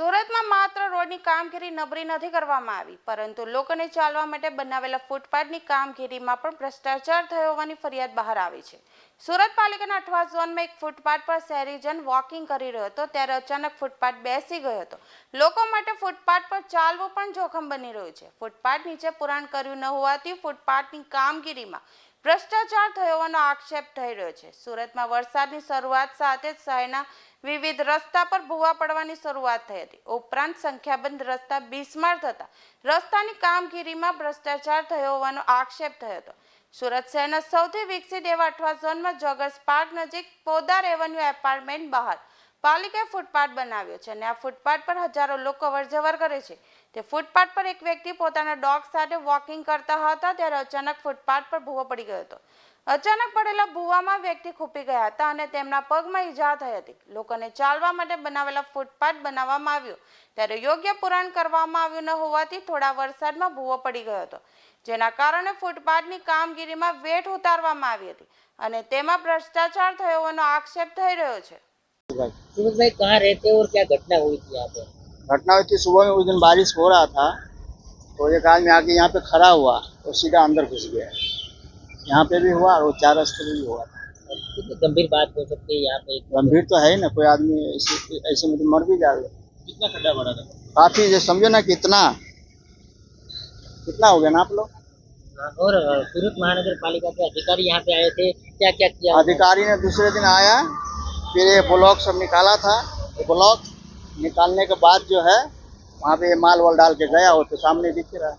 ફૂટપાથની કામગીરી નબળી નથી કરવામાં આવી, પરંતુ લોકોને ચાલવા માટે બનાવેલા ફૂટપાથની કામગીરીમાં પણ ભ્રષ્ટાચાર થયો હોવાની ફરિયાદ બહાર આવી છે. સુરત પાલિકાના અઠવા ઝોનમાં એક ફૂટપાથ પર શહેરીજન વોકિંગ કરી રહ્યો હતો, ત્યારે અચાનક ફૂટપાથ બેસી ગયો હતો. લોકો માટે ફૂટપાથ પર ચાલવું પણ જોખમ બની રહ્યું છે. ફૂટપાથ નીચે પુરાણ કર્યું ન હોવાથી ફૂટપાથની કામગીરીમાં ભ્રષ્ટાચાર થયો હોવાનો આક્ષેપ થઈ રહ્યો છે. સુરતમાં વરસાદની શરૂઆત સાથે જ શહેરના વિવિધ રસ્તા પર ભૂવા પડવાની શરૂઆત થઈ હતી. ઉપરાંત સંખ્યાબંધ રસ્તા બિસ્માર થતા રસ્તાની કામગીરીમાં ભ્રષ્ટાચાર થયો હોવાનો આક્ષેપ થયો હતો. સુરત શહેરના સૌથી વિકસિત એવા અઠવા ઝોનમાં જોગર્સ પાર્ક નજીક પોદાર એવન્યુ એપાર્ટમેન્ટ બહાર પાલિકાએ ફૂટપાથ બનાવ્યો છે અને આ ફૂટપાથ પર હજારો લોકો અવરજવર કરે છે. તે ફૂટપાથ પર એક વ્યક્તિ પોતાના ડોગ સાથે વોકિંગ કરતા હતા ત્યારે અચાનક ફૂટપાથ પર ભૂવો પડી ગયો હતો. અચાનક પડેલા ભૂવામાં વ્યક્તિ ખૂપી ગયા હતા અને તેમના પગમાં ઈજા થઈ હતી. લોકોને ચાલવા માટે બનાવેલા ફૂટપાથ બનાવવામાં આવ્યો. ત્યારે યોગ્ય પુરાણ કરવામાં આવ્યું ન હોવાથી થોડા વરસાદમાં ભૂવો પડી ગયો હતો. જેના કારણે ફૂટપાથની કામગીરીમાં વેઠ ઉતારવામાં આવી હતી અને તેમાં ભ્રષ્ટાચાર થયો હોવાનો આક્ષેપ થઈ રહ્યો છે. भाई कहाँ रहते हैं और क्या घटना हुई थी यहाँ पे? घटना हुई थी सुबह में उस दिन बारिश हो रहा था तो एक आदमी आके यहाँ पे खड़ा हुआ और सीधा अंदर घुस गया। यहाँ पे भी हुआ और वो चार रस्ते पे भी हुआ। था कितनी गंभीर बात हो सकती है यहाँ पे? गंभीर तो है ही ना कोई आदमी ऐसे ऐसे में तो मर भी जाएगा कितना खड्डा बड़ा था? काफ़ी जो समझो ना कितना कितना हो गया ना आप लोग? और सूरत महानगर पालिका के अधिकारी यहाँ पे आए थे क्या क्या किया? अधिकारी ने दूसरे दिन आया फिर ये ब्लॉक सब निकाला था। ये ब्लॉक निकालने के बाद जो है वहाँ पे ये माल वाल डाल के गया हो तो सामने दिख रहा है।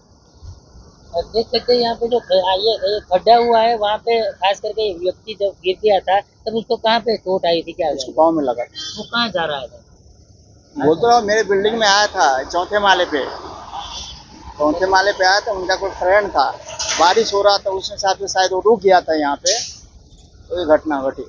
देख सकते हैं यहाँ पे जो ये ये खड्डा हुआ है वहाँ पे खास करके व्यक्ति जब गिर गया था तब उसको कहाँ पे चोट आई थी क्या? उसको पाँव में लगा वो कहाँ जा रहा था वो तो मेरे बिल्डिंग में आया था चौथे माले पे। चौथे माले पे आया था उनका कोई फ्रेंड था। बारिश हो रहा था उसके साथ में शायद वो रुक गया था यहाँ पे। तो ये घटना घटी।